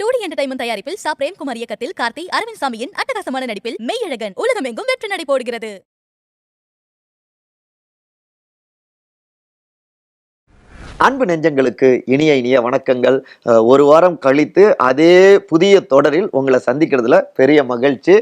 டூடி entertainment தயாரிப்பில் சா பிரேம்குமார் இயக்கத்தில் கார்த்தி அரவிந்த் சாமியின் அட்டகாசமான நடிப்பில் மெய்யழகன் உலகமெங்கும் வெற்றி நடை போடுகிறது. அன்பு நெஞ்சங்களுக்கு இனிய இனிய வணக்கங்கள். ஒரு வாரம் கழித்து அதே புதிய தொடரில் உங்களை சந்திக்கிறதுல பெரிய மகிழ்ச்சி.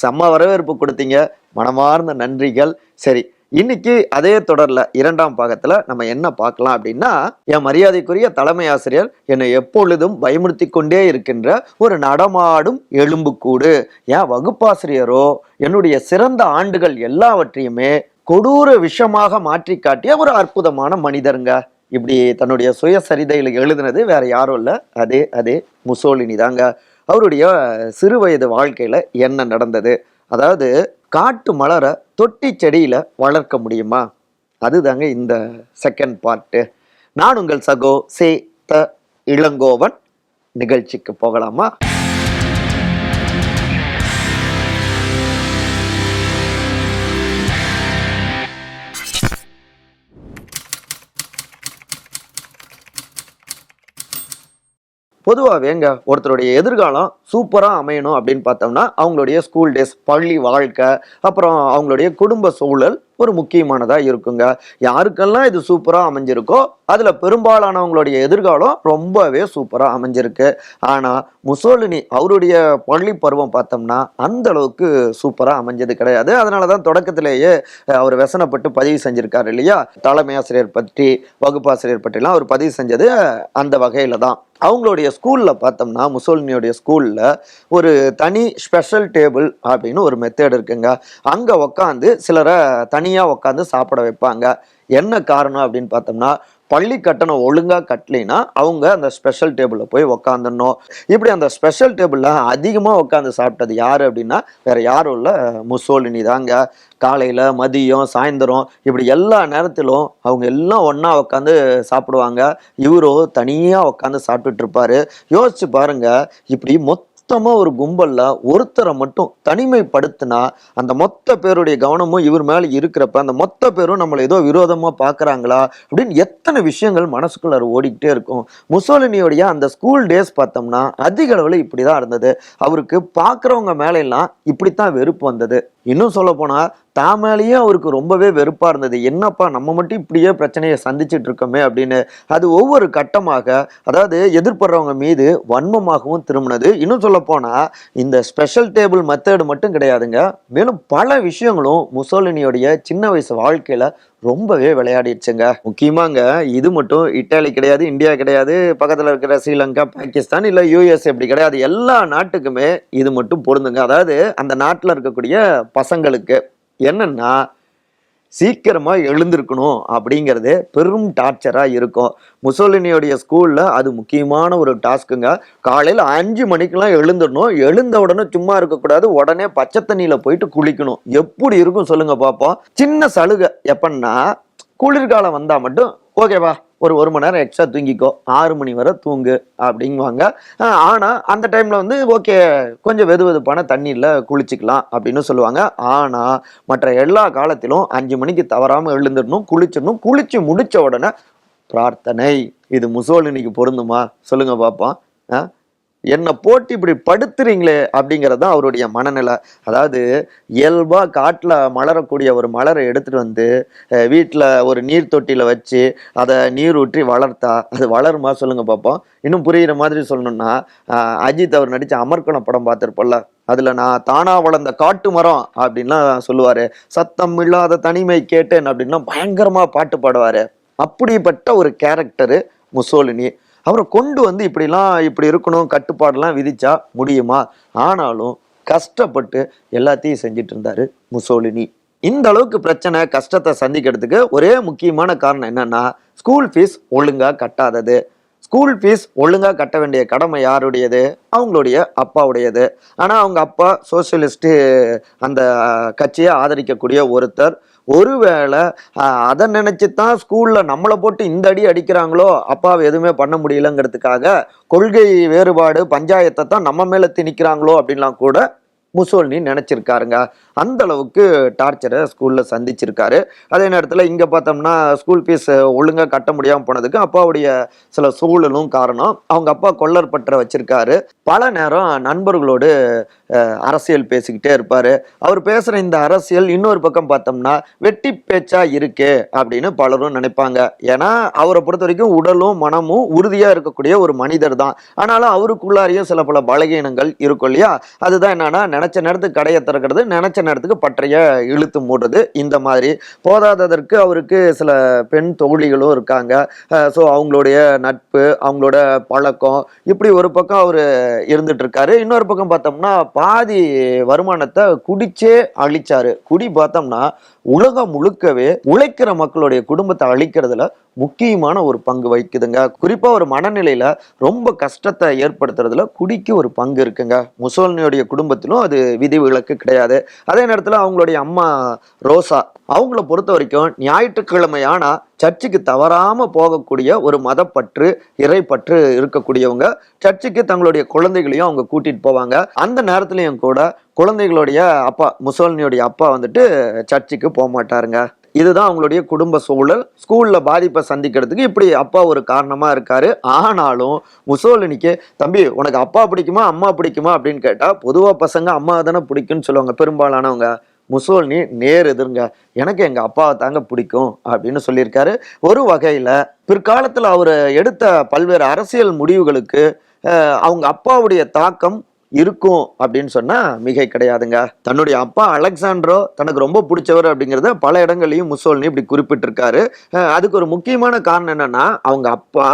செம்ம வரவேற்பு கொடுத்தீங்க. மனமார்ந்த நன்றிகள். சரி இன்னைக்கு அதே தொடர்ல இரண்டாம் பாகத்துல நம்ம என்ன பார்க்கலாம் அப்படின்னா என் மரியாதைக்குரிய தலைமை ஆசிரியர் என்னை எப்பொழுதும் பயமுறுத்தி கொண்டே இருக்கின்ற ஒரு நடமாடும் எலும்புக்கூடு. என் வகுப்பாசிரியரோ என்னுடைய சிறந்த ஆண்டுகள் எல்லாவற்றையுமே கொடூர விஷமாக மாற்றி காட்டிய ஒரு அற்புதமான மனிதருங்க. இப்படி தன்னுடைய சுயசரிதையில் எழுதினது வேற யாரும் இல்லை. அதே அதே முசோலினி தாங்க அவருடைய சிறு வயது வாழ்க்கையில் என்ன நடந்தது? அதாவது காட்டு மலரை தொட்டி செடியில் வளர்க்க முடியுமா? அதுதாங்க இந்த செகண்ட் பார்ட்டு நான் உங்கள் சகோ சே த இளங்கோவன் நிகழ்ச்சிக்கு போகலாமா? பொதுவாகவேங்க ஒருத்தருடைய எதிர்காலம் சூப்பராக அமையணும் அப்படின்னு பார்த்தோம்னா அவங்களுடைய ஸ்கூல் டேஸ் பள்ளி வாழ்க்கை அப்புறம் அவங்களுடைய குடும்ப சூழல் ஒரு முக்கியமானதாக இருக்குங்க. யாருக்கெல்லாம் இது சூப்பராக அமைஞ்சிருக்கோ அதில் பெரும்பாலானவங்களுடைய எதிர்காலம் ரொம்பவே சூப்பராக அமைஞ்சிருக்கு. ஆனால் முசோலினி அவருடைய பள்ளி பருவம் பார்த்தோம்னா அந்த அளவுக்கு சூப்பராக அமைஞ்சது கிடையாது. அதனால தான் தொடக்கத்திலேயே அவர் வசனப்பட்டு பதிவு செஞ்சுருக்காரு இல்லையா? தலைமை ஆசிரியர் பற்றி வகுப்பாசிரியர் பற்றிலாம் அவர் பதிவு செஞ்சது அந்த வகையில் தான் அவங்களுடைய ஸ்கூலில் பார்த்தோம்னா முசோலினியோடைய ஸ்கூலில் ஒரு தனி ஸ்பெஷல் டேபிள் அப்படின்னு ஒரு மெத்தேட் இருக்குங்க. அங்கே உக்காந்து சிலரை தனியாக உக்காந்து சாப்பிட வைப்பாங்க. என்ன காரணம் அப்படின்னு பார்த்தோம்னா பள்ளி கட்டணம் ஒழுங்காக கட்டலைன்னா அவங்க அந்த ஸ்பெஷல் டேபிளில் போய் உக்காந்துடணும். இப்படி அந்த ஸ்பெஷல் டேபிளில் அதிகமாக உட்காந்து சாப்பிட்டது யார் அப்படின்னா வேற யாரும் இல்லை முசோலினி தாங்க. காலையில் மதியம் சாயந்தரம் இப்படி எல்லா நேரத்திலும் அவங்க எல்லாம் ஒன்றா உட்காந்து சாப்பிடுவாங்க. இவரும் தனியாக உட்காந்து சாப்பிட்டுட்டு இருப்பாரு. யோசிச்சு பாருங்க இப்படி மொத்தமாக ஒரு கும்பலில் ஒருத்தரை மட்டும் தனிமைப்படுத்தினா அந்த மொத்த பேருடைய கவனமும் இவர் மேலே இருக்கிறப்ப அந்த மொத்த பேரும் நம்மளை ஏதோ விரோதமாக பார்க்குறாங்களா அப்படின்னு எத்தனை விஷயங்கள் மனசுக்குள்ள ஓடிக்கிட்டே இருக்கும். முசோலினியோடைய அந்த ஸ்கூல் டேஸ் பார்த்தோம்னா அதிக அளவில் இப்படி தான் இருந்தது. அவருக்கு பார்க்குறவங்க மேலெல்லாம் இப்படித்தான் வெறுப்பு வந்தது. இன்னும் சொல்ல போனால் தான் மேலேயும் அவருக்கு ரொம்பவே வெறுப்பாக இருந்தது. என்னப்பா நம்ம மட்டும் இப்படியே பிரச்சனையை சந்திச்சுட்டு இருக்கோமே அப்படின்னு. அது ஒவ்வொரு கட்டமாக அதாவது எதிர்ப்படுறவங்க மீது வன்மமாகவும் திரும்பினது. இன்னும் சொல்லப்போனால் இந்த ஸ்பெஷல் டேபிள் மெத்தேடு மட்டும் கிடையாதுங்க. மேலும் பல விஷயங்களும் முசோலினியோடைய சின்ன வயசு வாழ்க்கையில் ரொம்பவே விளையாடிடுச்சுங்க. முக்கியமாங்க இது மட்டும் இட்டாலி கிடையாது இந்தியா கிடையாது பக்கத்தில் இருக்கிற ஸ்ரீலங்கா பாகிஸ்தான் இல்லை யூஎஸ் இப்படி கிடையாது. எல்லா நாட்டுக்குமே இது மட்டும் பொருந்துங்க. அதாவது அந்த நாட்டில் இருக்கக்கூடிய பசங்களுக்கு என்னன்னா சீக்கிரமாக எழுந்திருக்கணும் அப்படிங்கிறது பெரும் டார்ச்சராக இருக்கும். முசோலினியோடைய ஸ்கூலில் அது முக்கியமான ஒரு டாஸ்க்குங்க காலையில் அஞ்சு மணிக்கெலாம் எழுந்துடணும். எழுந்த உடனே சும்மா இருக்கக்கூடாது. உடனே பச்சை தண்ணியில் போயிட்டு குளிக்கணும். எப்படி இருக்கும் சொல்லுங்கள் பார்ப்போம் சின்ன சலுகை எப்பன்னா குளிர்காலம் வந்தால் மட்டும் ஓகேவா ஒரு ஒரு மணி நேரம் எக்ஸ்ட்ரா தூங்கிக்கோ. ஆறு மணி வரை தூங்கு அப்படிங்குவாங்க. ஆனால் அந்த டைமில் வந்து ஓகே கொஞ்சம் வெது வெதுப்பான தண்ணியில் குளிச்சுக்கலாம் அப்படின்னு சொல்லுவாங்க. ஆனால் மற்ற எல்லா காலத்திலும் அஞ்சு மணிக்கு தவறாமல் எழுந்துடணும் குளிச்சிடணும் குளித்து முடித்த உடனே பிரார்த்தனை. இது முசோலினிக்கு பொருந்துமா? சொல்லுங்கள் பார்ப்போம் ஆ? என்னை போட்டு இப்படி படுத்துறீங்களே அப்படிங்கிறது தான் அவருடைய மனநிலை. அதாவது இயல்பாக காட்டில் மலரக்கூடிய ஒரு மலரை எடுத்துட்டு வந்து வீட்டில் ஒரு நீர் தொட்டியில் வச்சு அதை நீர் ஊற்றி வளர்த்தா அது வளருமா சொல்லுங்கள் பார்ப்போம் இன்னும் புரிகிற மாதிரி சொல்லணும்னா அஜித் அவர் நடித்த அமர்கணம் படம் பார்த்துருப்போம்ல அதில் நான் தானா வளர்ந்த காட்டு மரம் அப்படின்லாம் சொல்லுவார். சத்தம் இல்லாத தனிமை கேட்டேன் அப்படின்னா பயங்கரமாக பாட்டு பாடுவார். அப்படிப்பட்ட ஒரு கேரக்டரு முசோலினி. அவரை கொண்டு வந்து இப்படிலாம் இப்படி இருக்கணும் கட்டுப்பாடெல்லாம் விதிச்சா முடியுமா? ஆனாலும் கஷ்டப்பட்டு எல்லாத்தையும் செஞ்சுட்டு இருந்தாரு முசோலினி. இந்த அளவுக்கு பிரச்சனை கஷ்டத்தை சந்திக்கிறதுக்கு ஒரே முக்கியமான காரணம் என்னன்னா ஸ்கூல் ஃபீஸ் ஒழுங்கா கட்டாதது. ஸ்கூல் ஃபீஸ் ஒழுங்காக கட்ட வேண்டிய கடமை யாருடையது? அவங்களுடைய அப்பாவுடையது. ஆனால் அவங்க அப்பா சோசியலிஸ்ட்டு அந்த கட்சியை ஆதரிக்கக்கூடிய ஒருத்தர் ஒருவேளை அதை நினச்சி தான் ஸ்கூல்ல நம்மளை போட்டு இந்த அடி அடிக்கிறாங்களோ அப்பாவை எதுவுமே பண்ண முடியலங்கிறதுக்காக கொள்கை வேறுபாடு பஞ்சாயத்தை தான் நம்ம மேல திணிக்கிறாங்களோ அப்படின்லாம் கூட முசோலினி நினைச்சிருக்காருங்க. அந்த அளவுக்கு டார்ச்சரை ஸ்கூல்ல சந்திச்சிருக்காரு. அதே நேரத்தில் இங்க பார்த்தோம்னா ஸ்கூல் ஃபீஸ் ஒழுங்கா கட்ட முடியாமல் போனதுக்கு அப்பாவுடைய சில சூழலும் காரணம். அவங்க அப்பா கொள்ளர் பற்ற வச்சிருக்காரு. பல நேரம் நண்பர்களோடு அரசியல் பேசிக்கிட்டே இருப்பாரு. அவர் பேசுற இந்த அரசியல் இன்னொரு பக்கம் பார்த்தோம்னா வெட்டி பேச்சா இருக்கு அப்படின்னு பலரும் நினைப்பாங்க. ஏன்னா அவரை பொறுத்த வரைக்கும் உடலும் மனமும் உறுதியா இருக்கக்கூடிய ஒரு மனிதர் தான் ஆனாலும் அவருக்குள்ளாரையும் சில பல பலகீனங்கள் இருக்கும் இல்லையா? அதுதான் என்னன்னா நினச்ச நேரத்துக்கு கடையை திறக்கிறது நினச்ச நேரத்துக்கு பற்றைய இழுத்து மூடுறது. இந்த மாதிரி போதாததற்கு அவருக்கு சில பெண் தொகுழிகளும் இருக்காங்க. ஸோ அவங்களுடைய நட்பு அவங்களோட பழக்கம் இப்படி ஒரு பக்கம் அவர் இருந்துட்டு இருக்காரு இன்னொரு பக்கம் பார்த்தோம்னா பாதி வருமானத்தை குடிச்சே அழிச்சாரு. குடி பார்த்தோம்னா உலகம் முழுக்கவே உழைக்கிற மக்களுடைய குடும்பத்தை அழிக்கிறதுல முக்கியமான ஒரு பங்கு வகிக்குதுங்க. குறிப்பாக ஒரு மனநிலையில் ரொம்ப கஷ்டத்தை ஏற்படுத்துறதுல குடிக்கு ஒரு பங்கு இருக்குங்க. முசோலினியோடைய குடும்பத்திலும் அது விதிவிலக்கு கிடையாது. அதே நேரத்தில் அவங்களுடைய அம்மா ரோசா அவங்கள பொறுத்த வரைக்கும் ஞாயிற்றுக்கிழமை ஆனால் சர்ச்சுக்கு தவறாமல் போகக்கூடிய ஒரு மதப்பற்று இறைப்பற்று இருக்கக்கூடியவங்க சர்ச்சுக்கு தங்களுடைய குழந்தைகளையும் அவங்க கூட்டிகிட்டு போவாங்க. அந்த நேரத்துலையும் கூட குழந்தைகளுடைய அப்பா முசோலினியோடைய அப்பா வந்துட்டு சர்ச்சுக்கு போக மாட்டாருங்க இதுதான் அவங்களுடைய குடும்ப சூழல். ஸ்கூல்ல பாதிப்பை சந்திக்கிறதுக்கு இப்படி அப்பா ஒரு காரணமா இருக்காரு. ஆனாலும் முசோலினிக்கு தம்பி உனக்கு அப்பா பிடிக்குமா அம்மா பிடிக்குமா? அப்படின்னு கேட்டா பொதுவா பசங்க அம்மா தானே பிடிக்கும்னு சொல்லுவாங்க பெரும்பாலானவங்க. முசோலினி நேர் எதிருங்க எனக்கு எங்க அப்பாவை தாங்க பிடிக்கும் அப்படின்னு சொல்லியிருக்காரு. ஒரு வகையில பிற்காலத்துல அவர் எடுத்த பல்வேறு அரசியல் முடிவுகளுக்கு அவங்க அப்பாவுடைய தாக்கம் இருக்கும் அப்படின்னு சொன்னால் மிகை கிடையாதுங்க. தன்னுடைய அப்பா அலெக்சாண்ட்ரோ தனக்கு ரொம்ப பிடிச்சவர் அப்படிங்கிறத பல இடங்கள்லையும் முசோல்னி இப்படி குறிப்பிட்டிருக்காரு. அதுக்கு ஒரு முக்கியமான காரணம் என்னன்னா அவங்க அப்பா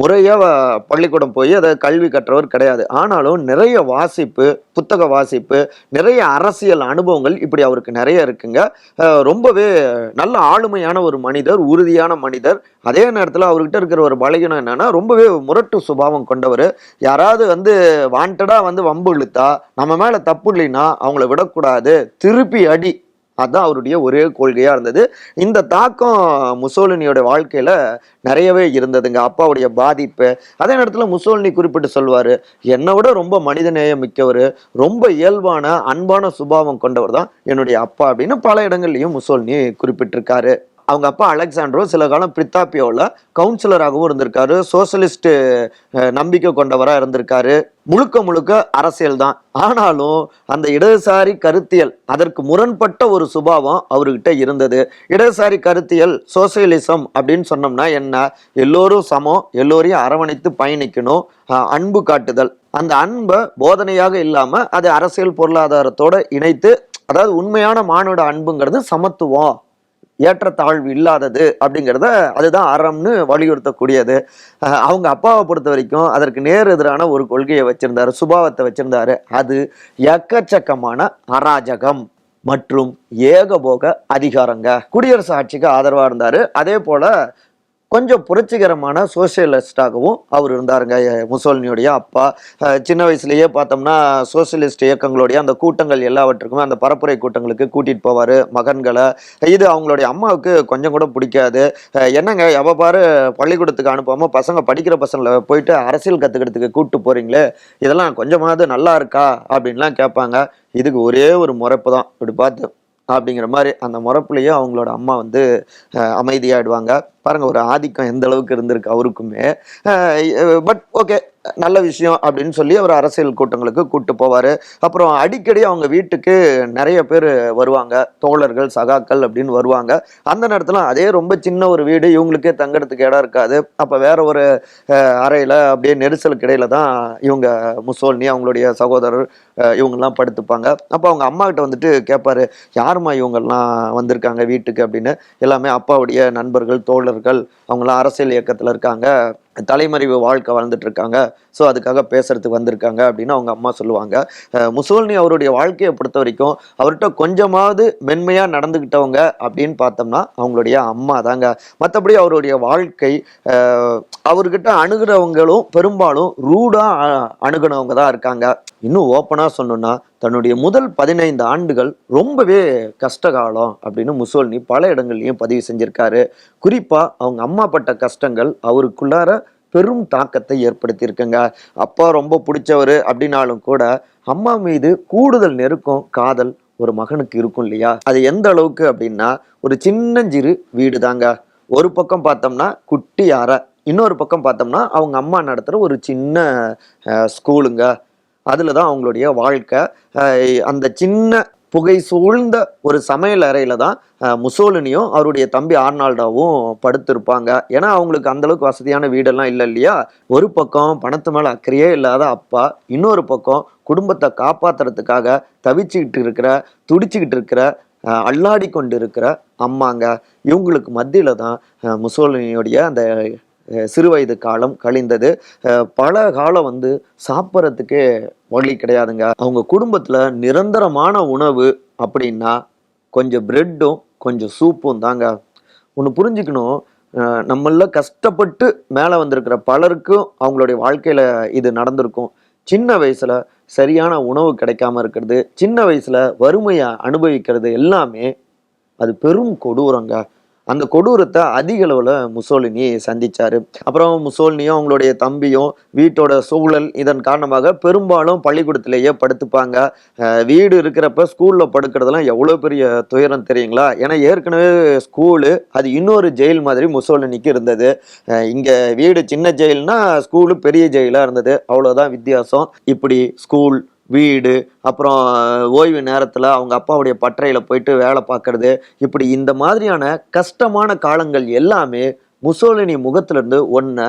முறையாக பள்ளிக்கூடம் போய் அதை கல்வி கற்றவர் கிடையாது. ஆனாலும் நிறைய வாசிப்பு புத்தக வாசிப்பு நிறைய அரசியல் அனுபவங்கள் இப்படி அவருக்கு நிறைய இருக்குங்க. ரொம்பவே நல்ல ஆளுமையான ஒரு மனிதர் உறுதியான மனிதர். அதே நேரத்தில் அவர்கிட்ட இருக்கிற ஒரு பலகீனம் என்னென்னா ரொம்பவே முரட்டு சுபாவம் கொண்டவர். யாராவது வந்து வாண்டடாக வந்து வம்பு இழுத்தா நம்ம மேலே தப்பு இல்லைன்னா அவங்கள விடக்கூடாது. திருப்பி அடி. அதுதான் அவருடைய ஒரே கொள்கையாக இருந்தது. இந்த தாக்கம் முசோலினியோட வாழ்க்கையில் நிறையவே இருந்ததுங்க. அப்பாவுடைய பாதிப்பு. அதே நேரத்தில் முசோலினி குறிப்பிட்டு சொல்வார் என்னை விட ரொம்ப மனிதநேயம் மிக்கவர் ரொம்ப இயல்பான அன்பான சுபாவம் கொண்டவர் தான் என்னுடைய அப்பா அப்படின்னு பல இடங்கள்லையும் முசோலினி குறிப்பிட்டிருக்காரு. அவங்க அப்பா அலெக்சாண்ட்ரோ சில காலம் பிரித்தாப்பியோவில் கவுன்சிலராகவும் இருந்திருக்காரு. சோசலிஸ்ட் நம்பிக்கை கொண்டவராக இருந்திருக்காரு. முழுக்க முழுக்க அரசியல் தான். ஆனாலும் அந்த இடதுசாரி கருத்தியல் அதற்கு முரண்பட்ட ஒரு சுபாவம் அவர்கிட்ட இருந்தது. இடதுசாரி கருத்தியல் சோசியலிசம் அப்படின்னு சொன்னோம்னா என்ன? எல்லோரும் சமம் எல்லோரையும் அரவணைத்து பயணிக்கணும் அன்பு காட்டுதல். அந்த அன்பை போதனையாக இல்லாமல் அதை அரசியல் பொருளாதாரத்தோடு இணைத்து அதாவது உண்மையான மானுட அன்புங்கிறது சமத்துவம். ஏற்றத்தாழ்வு இல்லாதது அப்படிங்கிறத அதுதான் அறம்னு வலியுறுத்தக்கூடியது. அவங்க அப்பாவை பொறுத்த வரைக்கும் அதற்கு நேர் எதிரான ஒரு கொள்கையை வச்சிருந்தாரு சுபாவத்தை வச்சிருந்தாரு. அது எக்கச்சக்கமான அராஜகம் மற்றும் ஏகபோக அதிகாரங்க. குடியரசு ஆட்சிக்கு ஆதரவாக இருந்தார். அதே போல் கொஞ்சம் புரட்சிகரமான சோசியலிஸ்டாகவும் அவர் இருந்தாருங்க. முசோலினியுடைய அப்பா. சின்ன வயசுலேயே பார்த்தோம்னா சோசியலிஸ்ட் இயக்கங்களுடைய அந்த கூட்டங்கள் எல்லாவற்றுக்குமே அந்த பரப்புரை கூட்டங்களுக்கு கூட்டிகிட்டு போவார் மகன்களை. இது அவங்களுடைய அம்மாவுக்கு கொஞ்சம் கூட பிடிக்காது. என்னங்க எவ்வளோ பாரு பள்ளிக்கூடத்துக்கு அனுப்பாமல் பசங்க படிக்கிற பசங்களை போயிட்டு அரசியல் கற்றுக்கிறதுக்கு கூப்பிட்டு போகிறீங்களே இதெல்லாம் கொஞ்சமாவது நல்லா இருக்கா? அப்படின்லாம் கேட்பாங்க. இதுக்கு ஒரே ஒரு முறைப்பு தான் இப்படி பார்த்து அப்படிங்கிற மாதிரி அந்த முறப்புலையும் அவங்களோட அம்மா வந்து அமைதியாகிடுவாங்க அமைதியாயிடுவாங்க. பாருங்க ஒரு ஆதிக்கம் எந்த அளவுக்கு இருந்திருக்கு அவருக்குமே. பட் ஓகே நல்ல விஷயம் அப்படின்னு சொல்லி அவர் அரசியல் கூட்டங்களுக்கு கூப்பிட்டு போவார். அப்புறம் அடிக்கடி அவங்க வீட்டுக்கு நிறைய பேர் வருவாங்க. தோழர்கள் சகாக்கள் அப்படின்னு வருவாங்க. அந்த நேரத்தில் அதே ரொம்ப சின்ன ஒரு வீடு இவங்களுக்கே தங்கறதுக்கு இடம் இருக்காது. அப்போ வேற ஒரு அறையில் அப்படியே நெரிசலுக்கு இடையில தான் இவங்க முசோல்னி அவங்களுடைய சகோதரர் இவங்கெல்லாம் படுத்துப்பாங்க. அப்போ அவங்க அம்மா கிட்ட வந்துட்டு கேட்பாரு யாரும்மா இவங்கெல்லாம் வந்திருக்காங்க வீட்டுக்கு? அப்படின்னு. எல்லாமே அப்பாவுடைய நண்பர்கள் தோழர்கள் அவங்களாம் அரசியல் இயக்கத்தில் இருக்காங்க. தலைமறைவு வாழ்க்கை வாழ்ந்துட்டு இருக்காங்க. ஸோ அதுக்காக பேசுறதுக்கு வந்திருக்காங்க அப்படின்னு அவங்க அம்மா சொல்லுவாங்க. முசோல்னி அவருடைய வாழ்க்கையை பொறுத்த வரைக்கும் அவர்கிட்ட கொஞ்சமாவது மென்மையாக நடந்துக்கிட்டவங்க அப்படின்னு பார்த்தோம்னா அவங்களுடைய அம்மா தாங்க. மற்றபடி அவருடைய வாழ்க்கை அவர்கிட்ட அணுகிறவங்களும் பெரும்பாலும் ரூடாக அணுகுனவங்க தான் இருக்காங்க. இன்னும் ஓப்பனாக சொன்னோன்னா தன்னுடைய முதல் பதினைந்து ஆண்டுகள் ரொம்பவே கஷ்டகாலம் அப்படின்னு முசோலினி பல இடங்கள்லையும் பதிவு செஞ்சிருக்காரு. குறிப்பாக அவங்க அம்மா பட்ட கஷ்டங்கள் அவருக்குள்ளார பெரும் தாக்கத்தை ஏற்படுத்தியிருக்குங்க. அப்பா ரொம்ப பிடிச்சவர் அப்படின்னாலும் கூட அம்மா மீது கூடுதல் நெருக்கம் காதல் ஒரு மகனுக்கு இருக்கும் இல்லையா? அது எந்த அளவுக்கு அப்படின்னா ஒரு சின்னஞ்சிறு வீடு தாங்க ஒரு பக்கம் பார்த்தோம்னா குட்டி அறை இன்னொரு பக்கம் பார்த்தோம்னா அவங்க அம்மா நடத்துகிற ஒரு சின்ன ஸ்கூலுங்க. அதில் தான் அவங்களுடைய வாழ்க்கை. அந்த சின்ன புகை சூழ்ந்த ஒரு சமையல் அறையில் தான் முசோலினியும் அவருடைய தம்பி ஆர்னால்டாவும் படுத்திருப்பாங்க. ஏன்னா அவங்களுக்கு அந்தளவுக்கு வசதியான வீடெல்லாம் இல்லை இல்லையா? ஒரு பக்கம் பணத்து மேலே அக்கறையே இல்லாத அப்பா இன்னொரு பக்கம் குடும்பத்தை காப்பாற்றுறதுக்காக தவிச்சுக்கிட்டு இருக்கிற துடிச்சுக்கிட்டு இருக்கிற அல்லாடி கொண்டு இருக்கிற அம்மாங்க. இவங்களுக்கு மத்தியில் தான் முசோலினியுடைய அந்த சிறுவயது காலம் கழிந்தது. பல காலம் வந்து சாப்பிட்றதுக்கே வழி கிடையாதுங்க. அவங்க குடும்பத்தில் நிரந்தரமான உணவு அப்படின்னா கொஞ்சம் பிரெட்டும் கொஞ்சம் சூப்பும் தாங்க. ஒன்று புரிஞ்சுக்கணும். நம்மள கஷ்டப்பட்டு மேலே வந்திருக்கிற பலருக்கும் அவங்களுடைய வாழ்க்கையில் இது நடந்திருக்கும். சின்ன வயசில் சரியான உணவு கிடைக்காம இருக்கிறது சின்ன வயசில் வறுமையை அனுபவிக்கிறது எல்லாமே அது பெரும் கொடூரங்க. அந்த கொடூரத்தை அதிக அளவில் முசோலினி சந்தித்தார் அப்புறம் முசோலினியும் அவங்களுடைய தம்பியும் வீட்டோட சூழல் இதன் காரணமாக பெரும்பாலும் பள்ளிக்கூடத்திலேயே படுத்துப்பாங்க. வீடு இருக்கிறப்ப ஸ்கூலில் படுக்கிறதெல்லாம் எவ்வளோ பெரிய துயரம் தெரியுங்களா? ஏன்னா ஏற்கனவே ஸ்கூலு அது இன்னொரு ஜெயில் மாதிரி முசோலினிக்கு இருந்தது. இங்கே வீடு சின்ன ஜெயில்னா ஸ்கூலு பெரிய ஜெயிலாக இருந்தது. அவ்வளோதான் வித்தியாசம். இப்படி ஸ்கூல் வீடு அப்புறம் ஓய்வு நேரத்தில் அவங்க அப்பாவுடைய பட்டறையில் போயிட்டு வேலை பார்க்கறது. இப்படி இந்த மாதிரியான கஷ்டமான காலங்கள் எல்லாமே முசோலினி முகத்திலிருந்து ஒன்றை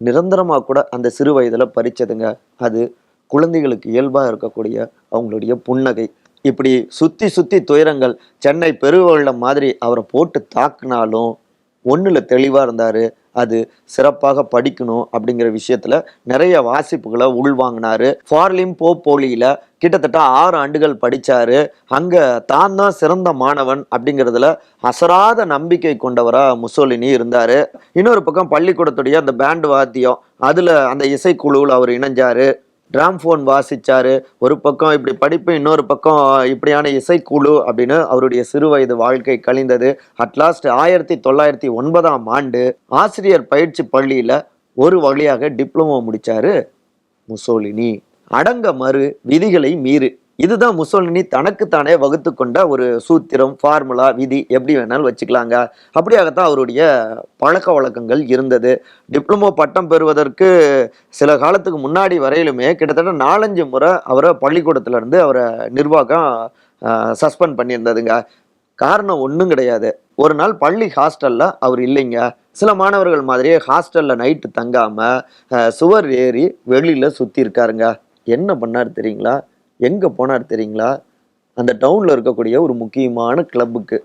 நிரந்தரமாக கூட அந்த சிறு வயதில் பறிச்சதுங்க. அது குழந்தைகளுக்கு இயல்பாக இருக்கக்கூடிய அவங்களுடைய புன்னகை. இப்படி சுற்றி சுற்றி துயரங்கள் சென்னை பெருவெள்ளம் மாதிரி அவரை போட்டு தாக்குனாலும் ஒன்றில் தெளிவாக இருந்தார் அது சிறப்பாக படிக்கணும் அப்படிங்கிற விஷயத்தில் நிறைய வாசிப்புகளை உள்வாங்கினார். ஃபார்லிம் போ போலியில் கிட்டத்தட்ட ஆறு ஆண்டுகள் படித்தார் அங்கே தான் தான் சிறந்த மாணவன் அப்படிங்கிறதுல அசராத நம்பிக்கை கொண்டவராக முசோலினி இருந்தார். இன்னொரு பக்கம் பள்ளிக்கூடத்துடைய அந்த பேண்ட் வாத்தியம் அதில் அந்த இசைக்குழுவில் அவர் இணைஞ்சார். டிராம்ஃபோன் வாசிச்சாரு. ஒரு பக்கம் இப்படி படிப்பு இன்னொரு பக்கம் இப்படியான இசைக்குழு அப்படின்னு அவருடைய சிறு வயது வாழ்க்கை கழிந்தது. அட்லாஸ்ட் ஆயிரத்தி தொள்ளாயிரத்தி ஒன்பதாம் ஆண்டு ஆசிரியர் பயிற்சி பள்ளியில ஒரு வழியாக டிப்ளமோ முடிச்சாரு முசோலினி. அடங்க மறு விதிகளை மீறு. இதுதான் முசோலினி தனக்குத்தானே வகுத்து கொண்ட ஒரு சூத்திரம் ஃபார்முலா விதி எப்படி வேணாலும் வச்சுக்கலாங்க. அப்படியாகத்தான் அவருடைய பழக்க வழக்கங்கள் இருந்தது. டிப்ளமோ பட்டம் பெறுவதற்கு சில காலத்துக்கு முன்னாடி வரையிலுமே கிட்டத்தட்ட நாலஞ்சு முறை அவரை பள்ளிக்கூடத்துலேருந்து அவரை நிர்வாகம் சஸ்பெண்ட் பண்ணியிருந்ததுங்க. காரணம் ஒன்றும் கிடையாது. ஒரு நாள் பள்ளி ஹாஸ்டலில் அவர் இல்லைங்க. சில மாணவர்கள் மாதிரியே ஹாஸ்டலில் நைட்டு தங்காமல் சுவர் ஏறி வெளியில் சுற்றி இருக்காருங்க என்ன பண்ணார் தெரியுங்களா? எங்கே போனார் தெரியுங்களா? அந்த டவுனில் இருக்கக்கூடிய ஒரு முக்கியமான கிளப்புக்கு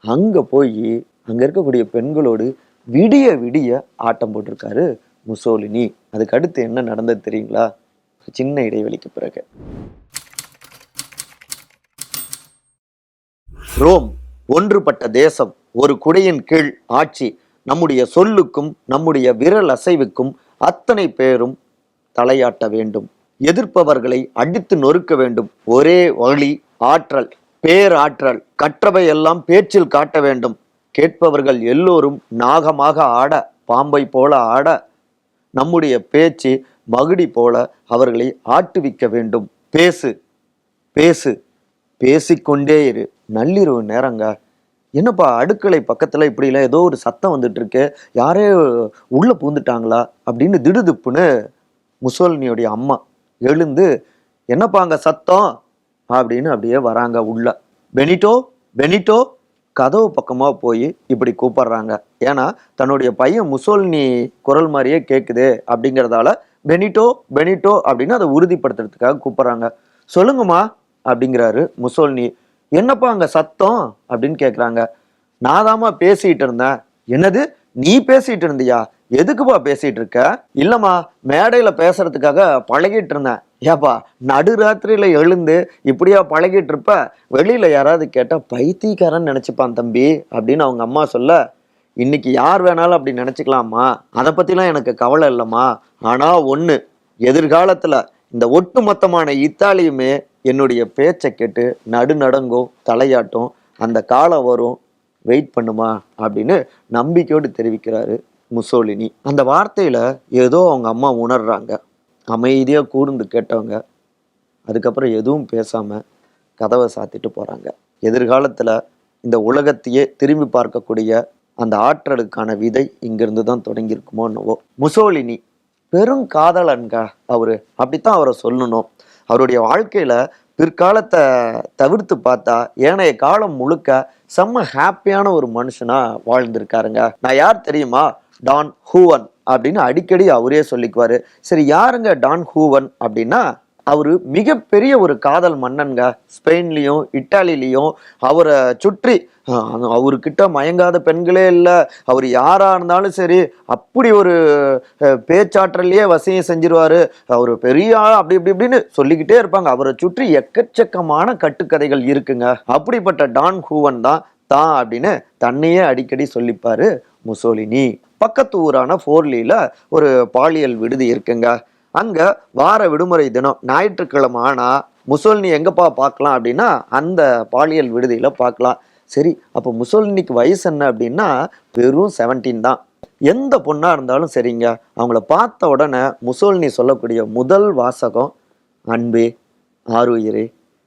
அங்கே போய் அங்கே இருக்கக்கூடிய பெண்களோடு விடிய விடிய ஆட்டம் போட்டிருக்காரு முசோலினி. அதுக்கு அடுத்து என்ன நடந்தது தெரியுங்களா? சின்ன இடைவெளிக்கு பிறகு. ரோம் ஒன்றுபட்ட தேசம் ஒரு குடையின் கீழ் ஆட்சி. நம்முடைய சொல்லுக்கும் நம்முடைய விரல் அசைவுக்கும் அத்தனை பேரும் தலையாட்ட வேண்டும். எதிர்ப்பவர்களை அடித்து நொறுக்க வேண்டும். ஒரே வழி ஆற்றல் பேராற்றல். கற்றவை எல்லாம் பேச்சில் காட்ட வேண்டும். கேட்பவர்கள் எல்லோரும் நாகமாக ஆட பாம்பை போல ஆட நம்முடைய பேச்சு மகுடி போல அவர்களை ஆட்டுவிக்க வேண்டும். பேசு பேசு பேசிக்கொண்டே இரு. நள்ளிரவு நேரங்க. என்னப்பா அடுக்களை பக்கத்தில் இப்படிலாம் ஏதோ ஒரு சத்தம் வந்துட்டு இருக்கு யாரே உள்ளே பூந்துட்டாங்களா அப்படின்னு திடுதுப்புன்னு முசோலினியுடைய அம்மா. எழுந்து என்னப்பாங்க சத்தம்? அப்படின்னு அப்படியே வராங்க உள்ள. Benito Benito? கதவு பக்கமாக போய் இப்படி கூப்பிடுறாங்க. ஏன்னா தன்னுடைய பையன் முசோல்னி குரல் மாதிரியே கேட்குது அப்படிங்கிறதால பெனிட்டோ பெனிட்டோ அப்படின்னு அதை உறுதிப்படுத்துறதுக்காக கூப்பிட்றாங்க. சொல்லுங்கம்மா அப்படிங்கிறாரு முசோல்னி. என்னப்பா அங்கே சத்தம்? அப்படின்னு கேட்குறாங்க நான் தாம்மா பேசிக்கிட்டு இருந்தேன். என்னது? நீ பேசிட்டு இருந்தியா? எதுக்குப்பா பேசிட்டு இருக்க? இல்லம்மா மேடையில பேசுறதுக்காக பழகிட்டு இருந்தேன். ஏப்பா நடுராத்திரியில எழுந்து இப்படியா பழகிட்டு இருப்ப? வெளியில யாராவது கேட்டா பைத்தியக்காரன் நினைச்சுப்பான் தம்பி அப்படின்னு அவங்க அம்மா சொல்ல இன்னைக்கு யார் வேணாலும் அப்படி நினைச்சுக்கலாமா அதை பத்திலாம் எனக்கு கவலை இல்லைம்மா. ஆனா ஒண்ணு எதிர்காலத்துல இந்த ஒட்டுமொத்தமான இத்தாலியுமே என்னுடைய பேச்சை கேட்டு நடுநடங்கும் தலையாட்டும். அந்த காலம் வரும் வெயிட் பண்ணுமா அப்படின்னு நம்பிக்கையோடு தெரிவிக்கிறாரு முசோலினி. அந்த வார்த்தையில் ஏதோ அவங்க அம்மா உணர்றாங்க. அமைதியாக கூர்ந்து கேட்டவங்க. அதுக்கப்புறம் எதுவும் பேசாமல் கதவை சாத்திட்டு போகிறாங்க எதிர்காலத்தில் இந்த உலகத்தையே திரும்பி பார்க்கக்கூடிய அந்த ஆற்றலுக்கான விதை இங்கிருந்து தான் தொடங்கியிருக்குமோ என்னவோ. முசோலினி பெரும் காதலன்க அவரு. அப்படித்தான் அவரை சொல்லணும். அவருடைய வாழ்க்கையில பிற்காலத்தை தவிர்த்து பார்த்தா ஏனைய காலம் முழுக்க செம்ம ஹாப்பியான ஒரு மனுஷனா வாழ்ந்திருக்காருங்க. நான் யார் தெரியுமா? டான் ஹூவன் அப்படின்னு அடிக்கடி அவரே சொல்லிக்குவாரு. சரி யாருங்க டான் ஹூவன் அப்படின்னா அவர் மிகப்பெரிய ஒரு காதல் மன்னன்க. ஸ்பெயின்லேயும் இட்டாலிலையும் அவரை சுற்றி அவர்கிட்ட மயங்காத பெண்களே இல்லை. அவர் யாராக இருந்தாலும் சரி அப்படி ஒரு பேச்சாற்றலையே வசியம் செஞ்சிருவார். அவர் பெரிய ஆள் அப்படி இப்படி இப்படின்னு சொல்லிக்கிட்டே இருப்பாங்க. அவரை சுற்றி எக்கச்சக்கமான கட்டுக்கதைகள் இருக்குங்க. அப்படிப்பட்ட டான் ஹூவன் தான் தான் அப்படின்னு தன்னையே அடிக்கடி சொல்லிப்பாரு முசோலினி. பக்கத்து ஊரான ஃபோர்லியில் ஒரு பாலியல் விடுதி இருக்குங்க. அங்க வார விடுமுறை தினம் ஞாயிற்றுக்கிழமை ஆனா முசோலினி எங்கப்பா பார்க்கலாம் அப்படின்னா அந்த பாலியல் விடுதியில பார்க்கலாம். சரி அப்போ முசோலினிக்கு வயசு என்ன அப்படின்னா வெறும் செவன்டீன் தான். எந்த பொண்ணா இருந்தாலும் சரிங்க. அவங்கள பார்த்த உடனே முசோலினி சொல்லக்கூடிய முதல் வாசகம் அன்பே ஆறுயிரே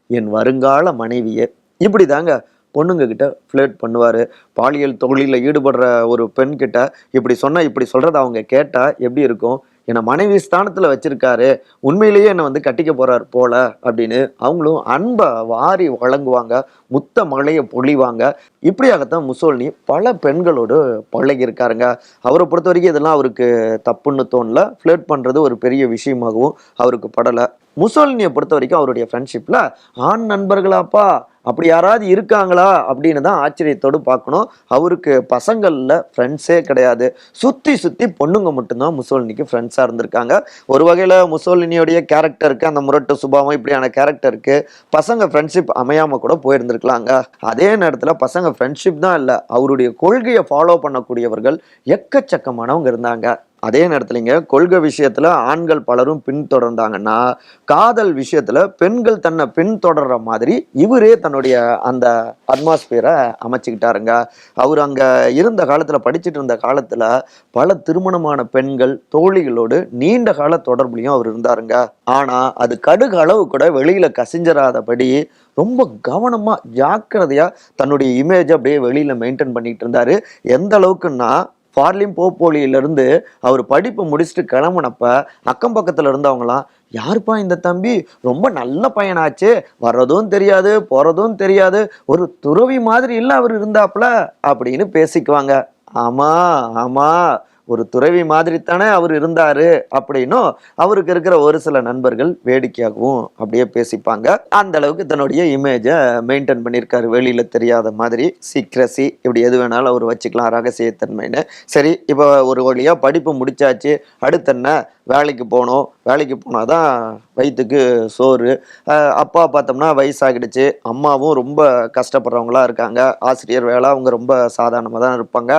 என் வருங்கால மனைவியே. இப்படி தாங்க பொண்ணுங்க கிட்ட ஃப்ளேட் பண்ணுவார். பாலியல் தொழிலில் ஈடுபடுற ஒரு பெண்கிட்ட இப்படி சொன்னால் இப்படி சொல்கிறத அவங்க கேட்டால் எப்படி இருக்கும்? என்னை மனைவி ஸ்தானத்தில் வச்சிருக்காரு. உண்மையிலேயே என்னை வந்து கட்டிக்க போறார் போல அப்படின்னு அவங்களும் அன்பை வாரி வழங்குவாங்க. முத்த மழையை பொழிவாங்க. இப்படியாகத்தான் முசோலினி பல பெண்களோடு பழகியிருக்காருங்க. அவரை பொறுத்த வரைக்கும் இதெல்லாம் அவருக்கு தப்புன்னு தோணல. ஃப்ளேட் பண்ணுறது ஒரு பெரிய விஷயமாகவும் அவருக்கு படலை. முசோலினியை பொறுத்த வரைக்கும் அவருடைய ஃப்ரெண்ட்ஷிப்பில் ஆண் நண்பர்களாப்பா அப்படி யாராவது இருக்காங்களா அப்படின்னு தான் ஆச்சரியத்தோடு பார்க்கணும். அவருக்கு பசங்களில் ஃப்ரெண்ட்ஸே கிடையாது. சுற்றி சுற்றி பொண்ணுங்க மட்டும்தான் முசோலினிக்கு ஃப்ரெண்ட்ஸாக இருந்திருக்காங்க. ஒரு வகையில் முசோலினியோடைய கேரக்டருக்கு அந்த முரட்டு சுபாவம் இப்படியான கேரக்டருக்கு பசங்க ஃப்ரெண்ட்ஷிப் அமையாமல் கூட போயிருந்திருக்கலாங்க. அதே நேரத்தில் பசங்க ஃப்ரெண்ட்ஷிப் தான் இல்லை அவருடைய கொள்கையை ஃபாலோ பண்ணக்கூடியவர்கள் எக்கச்சக்கமானவங்க இருந்தாங்க. அதே நேரத்துலங்க கொள்கை விஷயத்துல ஆண்கள் பலரும் பின்தொடர்ந்தாங்கன்னா காதல் விஷயத்துல பெண்கள் தன்னை பின்தொடர்ற மாதிரி இவரே தன்னுடைய அந்த அட்மாஸ்பியரை அமைச்சுக்கிட்டாருங்க. அவர் அங்க இருந்த காலத்துல படிச்சுட்டு இருந்த காலத்துல பல திருமணமான பெண்கள் தோழிகளோடு நீண்ட கால தொடர்புலையும் அவர் இருந்தாருங்க. ஆனா அது கடுகு அளவு கூட வெளியில கசிஞ்சராதபடி ரொம்ப கவனமா ஜாக்கிரதையா தன்னுடைய இமேஜ் அப்படியே வெளியில மெயின்டைன் பண்ணிட்டு இருந்தாரு. எந்த அளவுக்குன்னா ஃபார்லிம் போப்போலியிலேருந்து அவர் படிப்பு முடிச்சுட்டு கிளம்புனப்ப அக்கம் பக்கத்தில் இருந்தவங்களாம் யாருப்பா இந்த தம்பி? ரொம்ப நல்ல பையனாச்சு. வர்றதும் தெரியாது போகிறதும் தெரியாது. ஒரு துறவி மாதிரி இல்லை அவர் இருந்தாப்புல அப்படின்னு பேசிக்குவாங்க. ஆமாம் ஆமாம் ஒரு துறவி மாதிரி தானே அவர் இருந்தாரு அப்படின்னும் அவருக்கு இருக்கிற ஒரு சில நண்பர்கள் வேடிக்கையாகவும் அப்படியே பேசிப்பாங்க. அந்த அளவுக்கு தன்னுடைய இமேஜை மெயின்டைன் பண்ணியிருக்காரு. வெளியில தெரியாத மாதிரி சீக்ரசி இப்படி எது வேணாலும் அவர் வச்சுக்கலாம் ரகசியத்தன்மைன்னு. சரி இப்போ ஒரு வழியாக படிப்பு முடிச்சாச்சு அடுத்து என்ன? வேலைக்கு போகணும் வேலைக்கு போனால் தான் வயிற்றுக்கு சோறு அப்பா பார்த்தோம்னா வயசாகிடுச்சு. அம்மாவும் ரொம்ப கஷ்டப்படுறவங்களா இருக்காங்க. ஆசிரியர் வேலை அவங்க ரொம்ப சாதாரணமாக தான் இருப்பாங்க.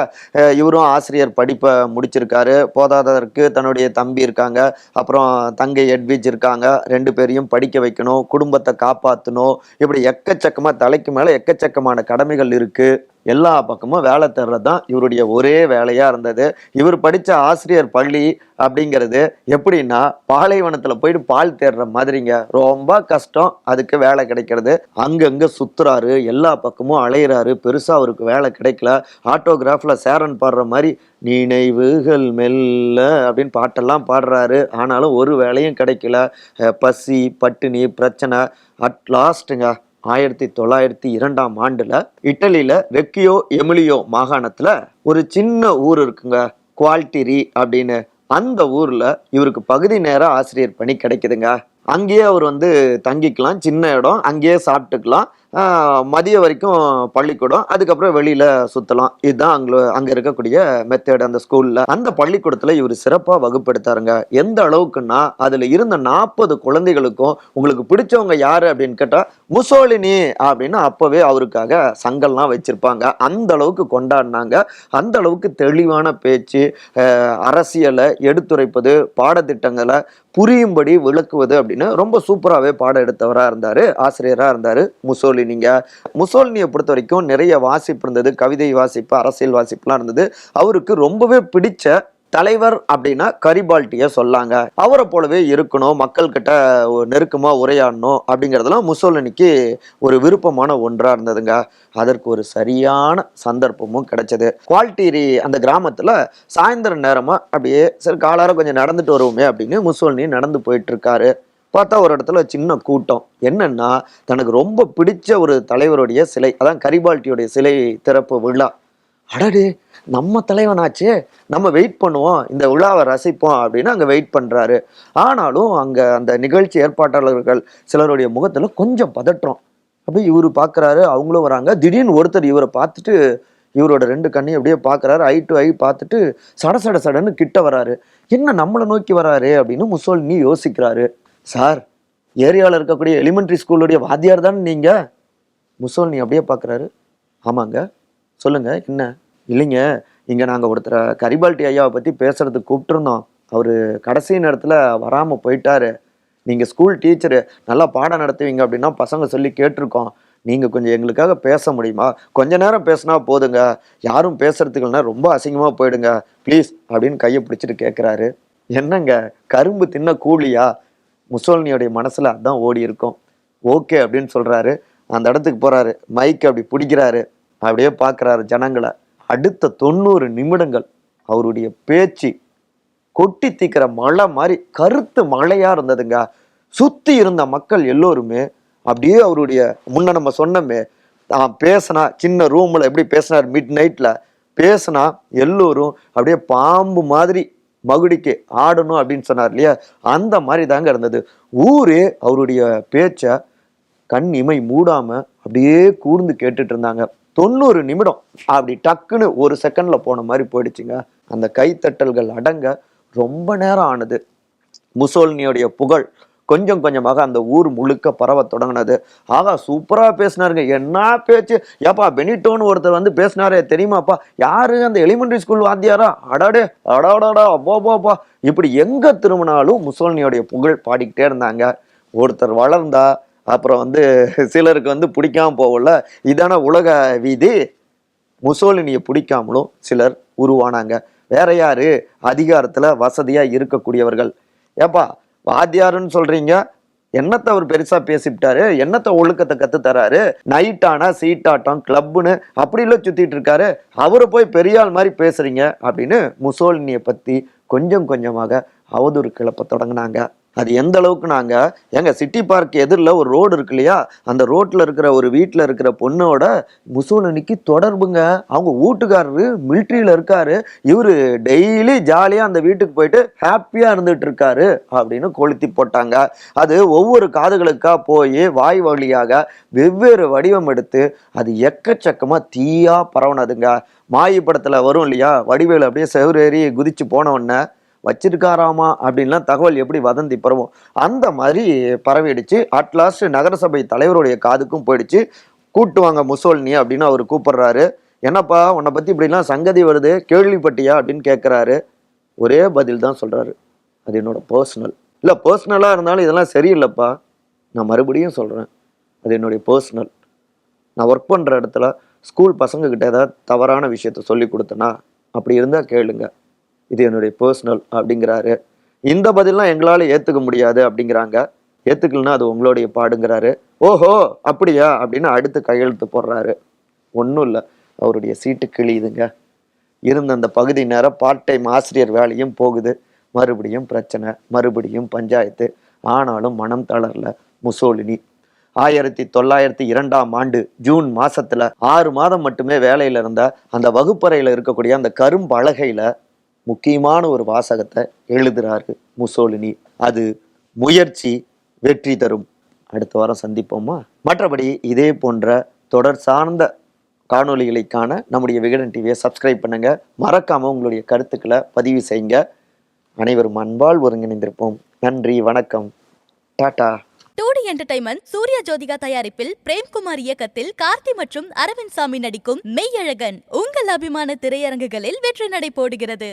இவரும் ஆசிரியர் படிப்பை முடிச்சிருக்காரு. போதாததற்கு தன்னுடைய தம்பி இருக்காங்க. அப்புறம் தங்கை எட்விஜ் இருக்காங்க. ரெண்டு பேரையும் படிக்க வைக்கணும். குடும்பத்தை காப்பாற்றணும் இப்படி எக்கச்சக்கமாக தலைக்கு மேலே எக்கச்சக்கமான கடமைகள் இருக்குது எல்லா பக்கமும் வேலை தேடுறது தான் இவருடைய ஒரே வேலையாக இருந்தது. இவர் படித்த ஆசிரியர் பள்ளி அப்படிங்கிறது எப்படின்னா பாலைவனத்தில் போயிட்டு பால் தேடுற மாதிரிங்க. ரொம்ப கஷ்டம். அதுக்கு வேலை கிடைக்கிறது. அங்கங்கே சுற்றுறாரு எல்லா பக்கமும் அலையிறாரு. பெருசாக அவருக்கு வேலை கிடைக்கல. ஆட்டோகிராஃபில் சேரன் பாடுற மாதிரி நினைவுகள் மெல்ல அப்படின்னு பாட்டெல்லாம் பாடுறாரு. ஆனாலும் ஒரு வேலையும் கிடைக்கல. பசி பட்டினி பிரச்சனை அட் லாஸ்ட்டுங்க. ஆயிரத்தி தொள்ளாயிரத்தி இரண்டாம் ஆண்டுல இட்டலியில வெக்கியோ எமிலியோ மாகாணத்துல ஒரு சின்ன ஊர் இருக்குங்க குவால்டிரி அப்படின்னு. அந்த ஊர்ல இவருக்கு பகுதி நேர ஆசிரியர் பணி கிடைக்குதுங்க. அங்கேயே அவர் வந்து தங்கிக்கலாம் சின்ன இடம் அங்கேயே சாப்பிட்டுக்கலாம். மதியம் வரைக்கும் பள்ளிக்கூடம் அதுக்கப்புறம் வெளியில சுத்தலாம். இதுதான் அங்க அங்க இருக்கக்கூடிய மெத்தேடு அந்த ஸ்கூல்ல அந்த பள்ளிக்கூடத்துல இவர் சிறப்பா வகுப்படுத்தாருங்க. எந்த அளவுக்குன்னா அதுல இருந்த நாற்பது குழந்தைகளுக்கும் உங்களுக்கு பிடிச்சவங்க யாரு? அப்படின்னு கேட்டா முசோலினி அப்படின்னு அப்பவே அவருக்காக சங்கல்லாம் வச்சிருப்பாங்க. அந்த அளவுக்கு கொண்டாடினாங்க. அந்த அளவுக்கு தெளிவான பேச்சு அரசியலை எடுத்துரைப்பது பாடத்திட்டங்களை புரியும்படி விளக்குவது அப்படின்னு ரொம்ப சூப்பராகவே பாடம் எடுத்தவராக இருந்தார் ஆசிரியராக இருந்தார் முசோலி. முசோலினிங்க முசோலினியை பொறுத்த வரைக்கும் நிறைய வாசிப்பு இருந்தது கவிதை வாசிப்பு அரசியல் வாசிப்புலாம் இருந்தது. அவருக்கு ரொம்பவே பிடிச்ச தலைவர் அப்படின்னா கரிபால்ட்டிய சொல்லாங்க. அவரை போலவே இருக்கணும் மக்கள் கிட்ட நெருக்கமா உரையாடணும் அப்படிங்கிறதெல்லாம் முசோலினிக்கு ஒரு விருப்பமான ஒன்றா இருந்ததுங்க. அதற்கு ஒரு சரியான சந்தர்ப்பமும் கிடைச்சது. குவால்டீரி அந்த கிராமத்துல சாயந்தரம் நேரமா அப்படியே சரி காலார கொஞ்சம் நடந்துட்டு வருவோமே அப்படின்னு முசோலினி நடந்து போயிட்டு இருக்காரு பார்த்தா ஒரு இடத்துல சின்ன கூட்டம். என்னன்னா தனக்கு ரொம்ப பிடிச்ச ஒரு தலைவருடைய சிலை அதான் கரிபால்ட்டியுடைய சிலை திறப்பு விழா. அடடே நம்ம தலைவனாச்சே நம்ம வெயிட் பண்ணுவோம் இந்த விழாவை ரசிப்போம் அப்படின்னு அங்கே வெயிட் பண்ணுறாரு ஆனாலும் அங்கே அந்த நிகழ்ச்சி ஏற்பாட்டாளர்கள் சிலருடைய முகத்தில் கொஞ்சம் பதற்றம். அப்படி இவர் பார்க்குறாரு அவங்களும் வராங்க. திடீர்னு ஒருத்தர் இவரை பார்த்துட்டு இவரோட ரெண்டு கண்ணையும் அப்படியே பார்க்குறாரு ஐ டு ஐ பார்த்துட்டு சட சட சடன்னு கிட்ட வராரு. என்ன நம்மளை நோக்கி வராரு? அப்படின்னு முசோலினி யோசிக்கிறாரு. சார் ஏரியாவில் இருக்கக்கூடிய எலிமெண்ட்ரி ஸ்கூலுடைய வாத்தியார் தானே நீங்கள் முசோலினி அப்படியே பார்க்குறாரு ஆமாங்க. சொல்லுங்க என்ன? இல்லைங்க இங்கே நாங்கள் ஒருத்தரை கரிபால்ட்டி ஐயாவை பற்றி பேசுறதுக்கு கூப்பிட்டுருந்தோம். அவர் கடைசி நேரத்தில் வராமல் போயிட்டாரு. நீங்கள் ஸ்கூல் டீச்சரு நல்லா பாடம் நடத்துவீங்க அப்படின்னா பசங்க சொல்லி கேட்டிருக்கோம். நீங்கள் கொஞ்சம் எங்களுக்காக பேச முடியுமா? கொஞ்ச நேரம் பேசினா போதுங்க. யாரும் பேசுறதுக்கு இல்லைன்னா ரொம்ப அசிங்கமாக போயிடுங்க. ப்ளீஸ் அப்படின்னு கையை பிடிச்சிட்டு கேட்குறாரு என்னங்க கரும்பு தின்ன கூலியா? முசோலினியோடைய மனசில் அதான் ஓடி இருக்கும் ஓகே அப்படின்னு சொல்கிறாரு அந்த இடத்துக்கு போகிறாரு மைக் அப்படி பிடிக்கிறாரு. அப்படியே பார்க்குறாரு ஜனங்களை. அடுத்த தொண்ணூறு நிமிடங்கள் அவருடைய பேச்சு கொட்டி தீக்கிற மழை மாதிரி கருத்து மழையாக இருந்ததுங்க. சுற்றி இருந்த மக்கள் எல்லோருமே அப்படியே அவருடைய முன்ன நம்ம சொன்னோமே பேசினா சின்ன ரூமில் எப்படி பேசினார் மிட் நைட்டில் பேசினா எல்லோரும் அப்படியே பாம்பு மாதிரி மகுடிக்கு ஆடணும் அப்படின்னு சொன்னார் இல்லையா? அந்த மாதிரி தாங்க இருந்தது. ஊரே அவருடைய பேச்சை கண் இமை மூடாமல் அப்படியே கூர்ந்து கேட்டுட்டு இருந்தாங்க. தொண்ணூறு நிமிடம். அப்படி டக்குன்னு ஒரு செகண்ட்ல போன மாதிரி போயிடுச்சுங்க. அந்த கைத்தட்டல்கள் அடங்க ரொம்ப நேரம் ஆனது. முசோல்னியோடைய புகழ் கொஞ்சம் கொஞ்சமாக அந்த ஊர் முழுக்க பரவ தொடங்கினது. ஆகா சூப்பராக பேசினாருங்க. என்ன பேச்சு? ஏப்பா பெனிட்டோன்னு ஒருத்தர் வந்து பேசினாரே தெரியுமாப்பா? யாரு? அந்த எலிமெண்ட்ரி ஸ்கூல் வாத்தியாரா? அடாடே அடாடாடா அப்போப்பாப்பா இப்படி எங்கே திரும்பினாலும் முசோல்னியோடைய புகழ் பாடிக்கிட்டே இருந்தாங்க. ஒருத்தர் வளர்ந்தா அப்புறம் வந்து சிலருக்கு வந்து பிடிக்காம போகல. இதான உலக வீதி. முசோலினியை பிடிக்காமலும் சிலர் உருவானாங்க. வேற யாரு? அதிகாரத்தில் வசதியாக இருக்கக்கூடியவர்கள். ஏப்பா வாத்தியாருன்னு சொல்றீங்க. என்னத்தை அவர் பெருசாக பேசிவிட்டாரு? என்னத்தை ஒழுக்கத்தை கற்று தராரு நைட்டானா சீட்டாட்டம் கிளப்புன்னு அப்படிலாம் சுற்றிட்டு இருக்காரு அவரை போய் பெரியாள் மாதிரி பேசுறீங்க அப்படின்னு முசோலினியை பற்றி கொஞ்சம் கொஞ்சமாக அவதூறு கிளப்ப தொடங்கினாங்க. அது எந்த அளவுக்கு நாங்கள் எங்கள் சிட்டி பார்க் எதிரில் ஒரு ரோடு இருக்கு இல்லையா? அந்த ரோட்டில் இருக்கிற ஒரு வீட்டில் இருக்கிற பொண்ணோட முசோலினிக்கு தொடர்புங்க. அவங்க வீட்டுக்காரரு மிலிட்ரியில் இருக்காரு. இவர் டெய்லி ஜாலியாக அந்த வீட்டுக்கு போயிட்டு ஹாப்பியாக இருந்துட்டு இருக்காரு அப்படின்னு கொளுத்தி போட்டாங்க. அது ஒவ்வொரு காதுகளுக்காக போய் வாய் வழியாக வெவ்வேறு வடிவம் எடுத்து அது எக்கச்சக்கமாக தீயாக பரவனதுங்க. மாயி படத்தில் வரும் இல்லையா? வடிவேலு அப்படியே செவரேறி குதிச்சு போன உடனே வச்சிருக்காராமா அப்படின்லாம் தகவல் எப்படி வதந்தி பரவும் அந்த மாதிரி பரவிடுச்சு. அட்லாஸ்ட் நகரசபை தலைவருடைய காதுக்கும் போயிடுச்சு. கூட்டு வாங்க முசோல்னி அப்படின்னு அவர் கூப்பிடுறாரு. என்னப்பா உன்னை பத்தி இப்படிலாம் சங்கதி வருது கேள்விப்பட்டியா அப்படின்னு கேட்குறாரு ஒரே பதில் தான் சொல்றாரு. அது என்னோட பர்சனல் இல்லை பர்சனலாக இருந்தாலும் இதெல்லாம் சரியில்லைப்பா. நான் மறுபடியும் சொல்கிறேன் அது என்னுடைய பர்சனல் நான் ஒர்க் பண்ணுற இடத்துல ஸ்கூல் பசங்கக்கிட்ட ஏதாவது தவறான விஷயத்த சொல்லி கொடுத்தனா அப்படி இருந்தால் கேளுங்க. இது என்னுடைய பர்சனல் அப்படிங்கிறாரு. இந்த பதிலாம் எங்களால் ஏற்றுக்க முடியாது அப்படிங்கிறாங்க. ஏற்றுக்கலனா அது உங்களுடைய பாடுங்கிறாரு. ஓஹோ அப்படியா? அப்படின்னு அடுத்து கையெழுத்து போடுறாரு. ஒன்றும் இல்லை. அவருடைய சீட்டு கிழியுதுங்க. இருந்த அந்த பகுதி நேரம் பார்ட் டைம் ஆசிரியர் வேலையும் போகுது. மறுபடியும் பிரச்சனை மறுபடியும் பஞ்சாயத்து. ஆனாலும் மனம் தளரல. முசோலினி. ஆயிரத்தி தொள்ளாயிரத்தி இரண்டாம் ஆண்டு ஜூன் மாசத்துல ஆறு மாதம் மட்டுமே வேலையில இருந்த அந்த வகுப்பறையில இருக்கக்கூடிய அந்த கரும்பலகையில முக்கியமான ஒரு வாசகத்தை எழுதுறாரு முசோலினி. அது முயற்சி வெற்றி தரும். அடுத்த வாரம் சந்திப்போமா? மற்றபடி இதே போன்ற தொடர் சார்ந்த காணொளிகளை நம்முடைய விகடன் டிவியை சப்ஸ்கிரைப் பண்ணுங்க. மறக்காம உங்களுடைய கருத்துக்களை பதிவு செய்யுங்க. அனைவரும் அன்பால் ஒருங்கிணைந்திருப்போம். நன்றி வணக்கம். Tata. Two D entertainment Surya Jyothika தயாரிப்பில் பிரேம்குமார் இயக்கத்தில் கார்த்தி மற்றும் அரவிந்த் சாமி நடிக்கும் மெய்யழகன் உங்கள் அபிமான திரையரங்குகளில் வெற்றி நடை போடுகிறது.